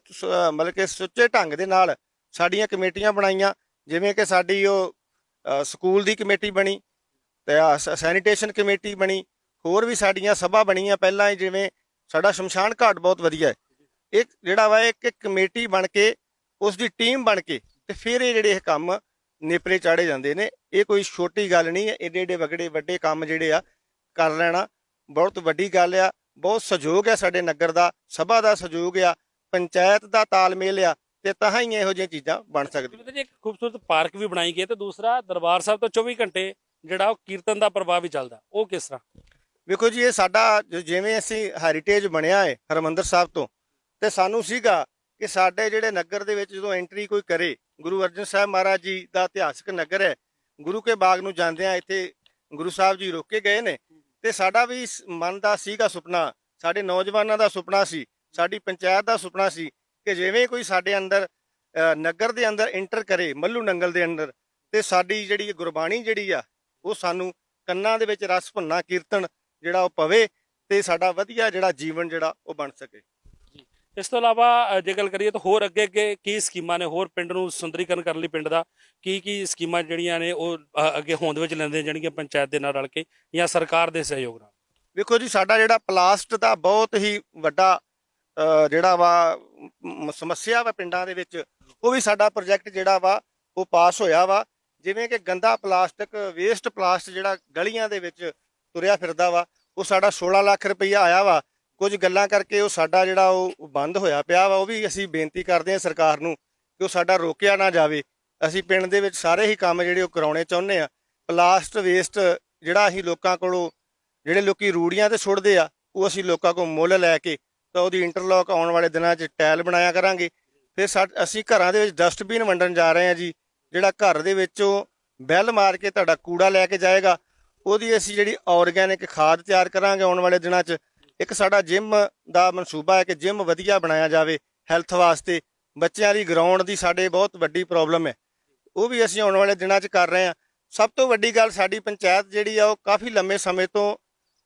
ਮਤਲਬ ਕਿ ਸੁੱਚੇ ਢੰਗ ਦੇ ਨਾਲ ਸਾਡੀਆਂ ਕਮੇਟੀਆਂ ਬਣਾਈਆਂ, ਜਿਵੇਂ ਕਿ ਸਾਡੀ ਉਹ ਸਕੂਲ ਦੀ ਕਮੇਟੀ ਬਣੀ ਤੇ ਸ- ਸੈਨੀਟੇਸ਼ਨ ਕਮੇਟੀ ਬਣੀ, ਹੋਰ ਵੀ ਸਾਡੀਆਂ ਸਭਾ ਬਣੀਆਂ ਪਹਿਲਾਂ ਹੀ ਜਿਵੇਂ ਸਾਡਾ ਸ਼ਮਸ਼ਾਨ ਘਾਟ ਬਹੁਤ ਵਧੀਆ ਹੈ। ਇੱਕ ਜਿਹੜਾ ਵਾ ਇੱਕ ਇੱਕ ਕਮੇਟੀ ਬਣ ਕੇ ਉਸ ਦੀ ਟੀਮ ਬਣ ਕੇ ਤੇ ਫਿਰ ਇਹ ਜਿਹੜੇ ਇਹ ਕੰਮ ਨੇਪਰੇ ਚਾੜੇ ਜਾਂਦੇ ਨੇ, ਇਹ ਕੋਈ ਛੋਟੀ ਗੱਲ ਨਹੀਂ ਹੈ, ਏਡੇ ਏਡੇ ਵਗੜੇ, ਵੱਡੇ ਕੰਮ ਜਿਹੜੇ ਆ ਕਰ ਲੈਣਾ, ਬਹੁਤ ਵੱਡੀ ਗੱਲ ਆ, ਬਹੁਤ ਸਹਿਯੋਗ ਹੈ ਸਾਡੇ ਨਗਰ ਦਾ, ਸਭਾ ਦਾ ਸਹਿਯੋਗ ਆ, ਪੰਚਾਇਤ ਦਾ ਤਾਲਮੇਲ ਆ ਤੇ ਤਾਂ ਹੀ ਇਹੋ ਜਿਹੀਆਂ ਚੀਜ਼ਾਂ ਬਣ ਸਕਦੀਆਂ। ਜੀ ਇੱਕ ਖੂਬਸੂਰਤ ਪਾਰਕ ਵੀ ਬਣਾਈ ਗਈ ਹੈ ਤੇ ਦੂਸਰਾ ਦਰਬਾਰ ਸਾਹਿਬ ਤੋਂ 24 ਘੰਟੇ ਜਿਹੜਾ ਉਹ ਕੀਰਤਨ ਦਾ ਪ੍ਰਭਾਵ ਵੀ ਚੱਲਦਾ। ਉਹ ਕਿਸ ਤਰ੍ਹਾਂ? ਵੇਖੋ ਜੀ ਇਹ ਸਾਡਾ ਜ- ਜਿਵੇਂ ਅਸੀਂ ਹੈਰੀਟੇਜ ਬਣਿਆ ਹੈ ਹਰਮੰਦਰ ਸਾਹਿਬ ਤੋਂ ਤੇ ਸਾਨੂੰ ਸੀਗਾ ਕਿ ਸਾਡੇ ਜਿਹੜੇ ਨਗਰ ਦੇ ਵਿੱਚ ਜਦੋਂ ਐਂਟਰੀ ਕੋਈ ਕਰੇ ਗੁਰੂ ਅਰਜਨ ਸਾਹਿਬ ਮਹਾਰਾਜ ਜੀ ਦਾ ਇਤਿਹਾਸਕ ਨਗਰ ਹੈ ਗੁਰੂ ਕੇ ਬਾਗ ਨੂੰ ਜਾਂਦੇ ਆ ਇੱਥੇ ਗੁਰੂ ਸਾਹਿਬ ਜੀ ਰੋਕੇ ਗਏ ਨੇ ਤੇ ਸਾਡਾ ਵੀ ਮਨ ਦਾ ਸੀਗਾ ਸੁਪਨਾ ਸਾਡੇ ਨੌਜਵਾਨਾਂ ਦਾ ਸੁਪਨਾ ਸੀ ਸਾਡੀ ਪੰਚਾਇਤ ਦਾ ਸੁਪਨਾ ਸੀ ਕਿ ਜਿਵੇਂ ਕੋਈ ਸਾਡੇ ਅੰਦਰ ਨਗਰ ਦੇ ਅੰਦਰ ਐਂਟਰ ਕਰੇ ਮੱਲੂ ਨੰਗਲ ਦੇ ਅੰਦਰ ਤੇ ਸਾਡੀ ਜਿਹੜੀ ਗੁਰਬਾਣੀ ਜਿਹੜੀ ਆ ਉਹ ਸਾਨੂੰ ਕੰਨਾਂ ਦੇ ਵਿੱਚ ਰਸ ਭੁੰਨਾ ਕੀਰਤਨ ਜਿਹੜਾ ਉਹ ਪਵੇ ਤੇ ਸਾਡਾ ਵਧੀਆ ਜਿਹੜਾ ਜੀਵਨ ਜਿਹੜਾ ਉਹ ਬਣ ਸਕੇ। ਇਸ ਤੋਂ ਇਲਾਵਾ ਜੇ ਗੱਲ ਕਰੀਏ ਤਾਂ ਹੋਰ ਅੱਗੇ ਅੱਗੇ ਕੀ ਸਕੀਮਾਂ ਨੇ? ਹੋਰ ਪਿੰਡ ਨੂੰ ਸੁੰਦਰੀਕਰਨ ਕਰਨ ਲਈ ਪਿੰਡ ਦਾ ਕੀ ਕੀ ਸਕੀਮਾਂ ਜਿਹੜੀਆਂ ਨੇ ਉਹ ਅੱਗੇ ਹੋਂਦ ਵਿੱਚ ਲੈਂਦੇ ਜਾਣਗੀਆਂ ਪੰਚਾਇਤ ਦੇ ਨਾਲ ਰਲ ਕੇ ਜਾਂ ਸਰਕਾਰ ਦੇ ਸਹਿਯੋਗ ਨਾਲ? ਵੇਖੋ ਜੀ ਸਾਡਾ ਜਿਹੜਾ ਪਲਾਸਟ ਦਾ ਬਹੁਤ ਹੀ ਵੱਡਾ ਜਿਹੜਾ ਵਾ ਸਮੱਸਿਆ ਵਾ ਪਿੰਡਾਂ ਦੇ ਵਿੱਚ, ਉਹ ਵੀ ਸਾਡਾ ਪ੍ਰੋਜੈਕਟ ਜਿਹੜਾ ਵਾ, ਉਹ ਪਾਸ ਹੋਇਆ ਵਾ। ਜਿਵੇਂ ਕਿ ਗੰਦਾ ਪਲਾਸਟਿਕ ਵੇਸਟ ਪਲਾਸਟ ਜਿਹੜਾ ਗਲੀਆਂ ਦੇ ਵਿੱਚ ਤੁਰਿਆ ਫਿਰਦਾ ਵਾ, ਉਹ ਸਾਡਾ 16 ਲੱਖ ਰੁਪਈਆ ਆਇਆ ਵਾ। ਕੁਝ ਗੱਲਾਂ ਕਰਕੇ ਉਹ ਸਾਡਾ ਜਿਹੜਾ ਉਹ ਬੰਦ ਹੋਇਆ ਪਿਆ ਵਾ। ਉਹ ਵੀ ਅਸੀਂ ਬੇਨਤੀ ਕਰਦੇ ਹਾਂ ਸਰਕਾਰ ਨੂੰ ਕਿ ਉਹ ਸਾਡਾ ਰੋਕਿਆ ਨਾ ਜਾਵੇ। ਅਸੀਂ ਪਿੰਡ ਦੇ ਵਿੱਚ ਸਾਰੇ ਹੀ ਕੰਮ ਜਿਹੜੇ ਉਹ ਕਰਾਉਣੇ ਚਾਹੁੰਦੇ ਆ ਪਲਾਸਟ ਵੇਸਟ ਜਿਹੜਾ ਅਸੀਂ ਲੋਕਾਂ ਕੋਲੋਂ, ਜਿਹੜੇ ਲੋਕੀ ਰੂੜੀਆਂ ਤੇ ਸੁੱਟਦੇ ਆ, ਉਹ ਅਸੀਂ ਲੋਕਾਂ ਕੋਲ ਮੁੱਲ ਲੈ ਕੇ ਤਾਂ ਉਹਦੀ ਇੰਟਰਲੌਕ ਆਉਣ ਵਾਲੇ ਦਿਨਾਂ 'ਚ ਟਾਇਲ ਬਣਾਇਆ ਕਰਾਂਗੇ। ਫਿਰ ਸਾ- ਅਸੀਂ ਘਰਾਂ ਦੇ ਵਿੱਚ ਡਸਟਬਿਨ ਵੰਡਣ ਜਾ ਰਹੇ ਹਾਂ ਜੀ। ਜਿਹੜਾ ਘਰ ਦੇ ਵਿੱਚੋਂ ਬੈਲ ਮਾਰ ਕੇ ਤੁਹਾਡਾ ਕੂੜਾ ਲੈ ਕੇ ਜਾਏਗਾ, ਉਹਦੀ ਅਸੀਂ ਜਿਹੜੀ ਆਰਗੈਨਿਕ ਖਾਦ ਤਿਆਰ ਕਰਾਂਗੇ ਆਉਣ ਵਾਲੇ ਦਿਨਾਂ 'ਚ। ਇੱਕ ਸਾਡਾ ਜਿਮ ਦਾ ਮਨਸੂਬਾ ਹੈ ਕਿ ਜਿਮ ਵਧੀਆ ਬਣਾਇਆ ਜਾਵੇ ਹੈਲਥ ਵਾਸਤੇ। ਬੱਚਿਆਂ ਦੀ ਗਰਾਊਂਡ ਦੀ ਸਾਡੇ ਬਹੁਤ ਵੱਡੀ ਪ੍ਰੋਬਲਮ ਹੈ। ਉਹ ਵੀ ਅਸੀਂ ਆਉਣ ਵਾਲੇ ਦਿਨਾਂ 'ਚ ਕਰ ਰਹੇ ਹਾਂ। ਸਭ ਤੋਂ ਵੱਡੀ ਗੱਲ ਸਾਡੀ ਪੰਚਾਇਤ ਜਿਹੜੀ ਆ ਉਹ ਕਾਫੀ ਲੰਮੇ ਸਮੇਂ ਤੋਂ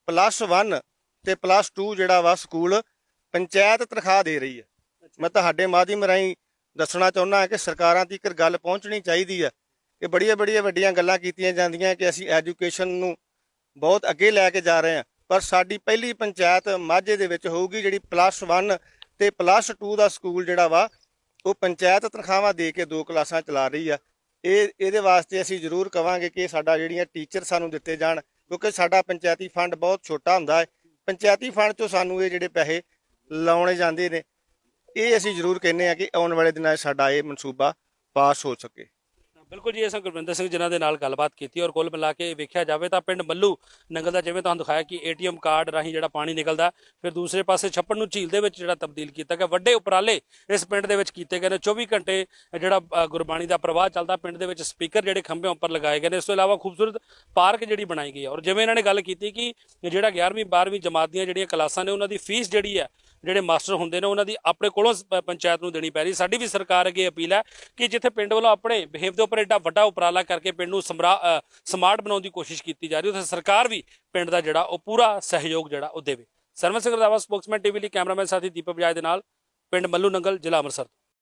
ਪਲੱਸ 1 ਤੇ ਪਲੱਸ 2 ਜਿਹੜਾ ਵਾ ਸਕੂਲ ਪੰਚਾਇਤ ਤਨਖਾਹ ਦੇ ਰਹੀ ਹੈ। ਮੈਂ ਤੁਹਾਡੇ ਮਾਧਿਅਮ ਰਾਹੀਂ ਦੱਸਣਾ ਚਾਹੁੰਦਾ ਹਾਂ ਕਿ ਸਰਕਾਰਾਂ ਤੀਕਰ ਗੱਲ ਪਹੁੰਚਣੀ ਚਾਹੀਦੀ ਹੈ ਕਿ ਬੜੀਆਂ ਬੜੀਆਂ ਵੱਡੀਆਂ ਗੱਲਾਂ ਕੀਤੀਆਂ ਜਾਂਦੀਆਂ ਕਿ ਅਸੀਂ ਐਜੂਕੇਸ਼ਨ ਨੂੰ ਬਹੁਤ ਅੱਗੇ ਲੈ ਕੇ ਜਾ ਰਹੇ ਹਾਂ। ਪਰ ਸਾਡੀ ਪਹਿਲੀ ਪੰਚਾਇਤ ਮਾਝੇ ਦੇ ਵਿੱਚ ਹੋਊਗੀ ਜਿਹੜੀ ਪਲੱਸ 1 ਤੇ ਪਲੱਸ 2 ਦਾ ਸਕੂਲ ਜਿਹੜਾ ਵਾ ਉਹ ਪੰਚਾਇਤ ਤਨਖਾਹਾਂ ਦੇ ਕੇ ਦੋ ਕਲਾਸਾਂ ਚਲਾ ਰਹੀ ਆ। ਇਹ ਇਹਦੇ ਵਾਸਤੇ ਅਸੀਂ ਜ਼ਰੂਰ ਕਵਾਂਗੇ ਕਿ ਸਾਡਾ ਜਿਹੜੀਆਂ ਟੀਚਰ ਸਾਨੂੰ ਦਿੱਤੇ ਜਾਣ ਕਿਉਂਕਿ ਸਾਡਾ ਪੰਚਾਇਤੀ ਫੰਡ ਬਹੁਤ ਛੋਟਾ ਹੁੰਦਾ ਹੈ। ਪੰਚਾਇਤੀ ਫੰਡ ਚੋਂ ਸਾਨੂੰ ਇਹ ਜਿਹੜੇ ਪੈਸੇ ਲਾਉਣੇ ਜਾਂਦੇ ਨੇ। ਇਹ ਅਸੀਂ ਜ਼ਰੂਰ ਕਹਿੰਦੇ ਆ ਕਿ ਆਉਣ ਵਾਲੇ ਦਿਨਾਂ 'ਚ ਸਾਡਾ ਇਹ ਮਨਸੂਬਾ ਪਾਸ ਹੋ ਸਕੇ। ਬਿਲਕੁਲ ਜੀ, ਇਹ ਗੁਰਵਿੰਦਰ ਸਿੰਘ ਜਿਨ੍ਹਾਂ ਦੇ ਨਾਲ ਗੱਲਬਾਤ ਕੀਤੀ ਔਰ ਕੁੱਲ ਮਿਲਾ ਕੇ ਵੇਖਿਆ ਜਾਵੇ ਤਾਂ ਪਿੰਡ ਮੱਲੂ ਨੰਗਲ ਦਾ ਜਿਵੇਂ ਤੁਹਾਨੂੰ ਦਿਖਾਇਆ ਕਿ ਏਟੀਐਮ ਕਾਰਡ ਰਾਹੀਂ ਜਿਹੜਾ ਪਾਣੀ ਨਿਕਲਦਾ, ਫਿਰ ਦੂਸਰੇ ਪਾਸੇ ਛੱਪੜ ਨੂੰ ਝੀਲ ਦੇ ਵਿੱਚ ਜਿਹੜਾ ਤਬਦੀਲ ਕੀਤਾ ਗਿਆ। ਵੱਡੇ ਉਪਰਾਲੇ ਇਸ ਪਿੰਡ ਦੇ ਵਿੱਚ ਕੀਤੇ ਗਏ ਨੇ। 24 ਘੰਟੇ ਜਿਹੜਾ ਗੁਰਬਾਣੀ ਦਾ ਪ੍ਰਵਾਹ ਚੱਲਦਾ, ਪਿੰਡ ਦੇ ਵਿੱਚ ਸਪੀਕਰ ਜਿਹੜੇ ਖੰਭਿਆਂ ਉੱਪਰ ਲਗਾਏ ਗਏ ਨੇ। ਇਸ ਤੋਂ ਇਲਾਵਾ ਖੂਬਸੂਰਤ ਪਾਰਕ ਜਿਹੜੀ ਬਣਾਈ ਗਈ ਹੈ। ਔਰ ਜਿਵੇਂ ਇਹਨਾਂ ਨੇ ਗੱਲ ਕੀਤੀ ਕਿ ਜਿਹੜਾ 11ਵੀਂ 12ਵੀਂ ਜਮਾਤ ਦੀਆਂ ਜਿਹੜੀਆਂ ਕਲਾਸਾਂ ਨੇ, ਉਹਨਾਂ ਦੀ ਫੀਸ ਜਿਹੜੀ ਹੈ ਜਿਹੜੇ ਮਾਸਟਰ ਹੁੰਦੇ ਨੇ, ਉਹਨਾਂ ਦੀ ਆਪਣੇ ਕੋਲੋਂ ਪੰਚਾਇਤ ਨੂੰ ਦੇਣੀ ਪੈ ਰਹੀ। ਸਾਡੀ ਵੀ ਸਰਕਾਰ ਅੱਗੇ ਅਪੀਲ ਹੈ ਕਿ ਜਿੱਥੇ ਪਿੰਡ ਵੱਲੋਂ ਆਪਣੇ ਬਿਹੇਵ ਦੇ ਉੱਪਰ ਐਡਾ ਵੱਡਾ ਉਪਰਾਲਾ ਕਰਕੇ ਪਿੰਡ ਨੂੰ ਸਮਰਾ- ਸਮਾਰਟ ਬਣਾਉਣ ਦੀ ਕੋਸ਼ਿਸ਼ ਕੀਤੀ ਜਾ ਰਹੀ, ਉੱਥੇ ਸਰਕਾਰ ਵੀ ਪਿੰਡ ਦਾ ਜਿਹੜਾ ਉਹ ਪੂਰਾ ਸਹਿਯੋਗ ਜਿਹੜਾ ਉਹ ਦੇਵੇ। ਸਰਵਨ ਸਿੰਘ ਰੰਧਾਵਾ, ਸਪੋਕਸਮੈਨ ਟੀਵੀ ਲਈ ਕੈਮਰਾਮੈਨ ਸਾਥੀ ਦੀਪਕ ਬਜਾਜ ਦੇ ਨਾਲ, ਪਿੰਡ ਮੱਲੂ ਨੰਗਲ, ਜ਼ਿਲ੍ਹਾ ਅੰਮ੍ਰਿਤਸਰ